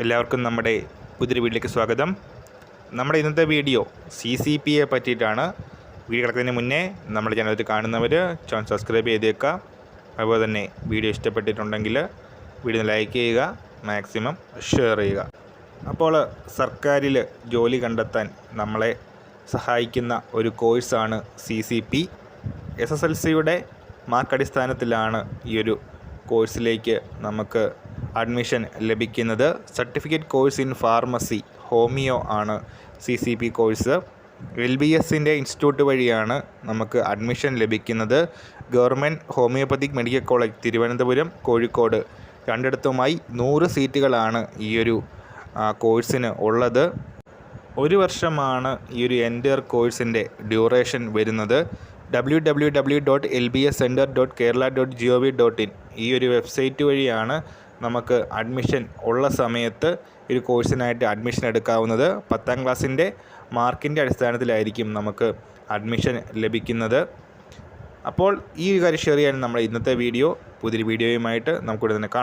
എല്ലാവർക്കും നമ്മുടെ പുതിയൊരു വീട്ടിലേക്ക് സ്വാഗതം. നമ്മുടെ ഇന്നത്തെ വീഡിയോ സി സി പി പറ്റിയിട്ടാണ്. വീഡിയോ കിടക്കുന്നതിന് മുന്നേ നമ്മുടെ ചാനലിൽ കാണുന്നവർ ചാനൽ സബ്സ്ക്രൈബ് ചെയ്തേക്കുക അതുപോലെ തന്നെ വീഡിയോ ഇഷ്ടപ്പെട്ടിട്ടുണ്ടെങ്കിൽ വീഡിയോ ലൈക്ക് ചെയ്യുക മാക്സിമം ഷെയർ ചെയ്യുക. അപ്പോൾ സർക്കാരിൽ ജോലി കണ്ടെത്താൻ നമ്മളെ സഹായിക്കുന്ന ഒരു കോഴ്സാണ് C C P. S S L സിയുടെ മാർക്ക് അടിസ്ഥാനത്തിലാണ് ഈ ഒരു കോഴ്സിലേക്ക് നമുക്ക് അഡ്മിഷൻ ലഭിക്കുന്നത്. Certificate course in pharmacy homeo ആണ് C C P course. L B എസിന്റെ ഇൻസ്റ്റിറ്റ്യൂട്ട് വഴിയാണ് നമുക്ക് അഡ്മിഷൻ ലഭിക്കുന്നത്. Government homeopathic medical college Thiruvananthapuram Kozhikode. രണ്ടിടത്തുമായി നൂറ് സീറ്റുകളാണ് ഈയൊരു കോഴ്സിന് ഉള്ളത്. ഒരു വർഷമാണ് ഈ ഒരു എൻഡർ കോഴ്സിന്റെ ഡ്യൂറേഷൻ വരുന്നത്. W W W dot L B S centre dot Kerala dot G O V dot in ഈ ഒരു വെബ്സൈറ്റ് വഴിയാണ് നമുക്ക് അഡ്മിഷൻ ഉള്ള സമയത്ത് ഒരു കോഴ്സിനായിട്ട് അഡ്മിഷൻ എടുക്കാവുന്നത് പത്താം ക്ലാസ്സിന്റെ മാർക്കിന്റെ അടിസ്ഥാനത്തിലായിരിക്കും നമുക്ക് അഡ്മിഷൻ ലഭിക്കുന്നത്. അപ്പോൾ ഈ ഒരു കാര്യം ഷെയർ ചെയ്യാൻ നമ്മുടെ ഇന്നത്തെ വീഡിയോ പുതിയൊരു വീഡിയോയുമായിട്ട് നമുക്കിവിടെ തന്നെ കാണാം.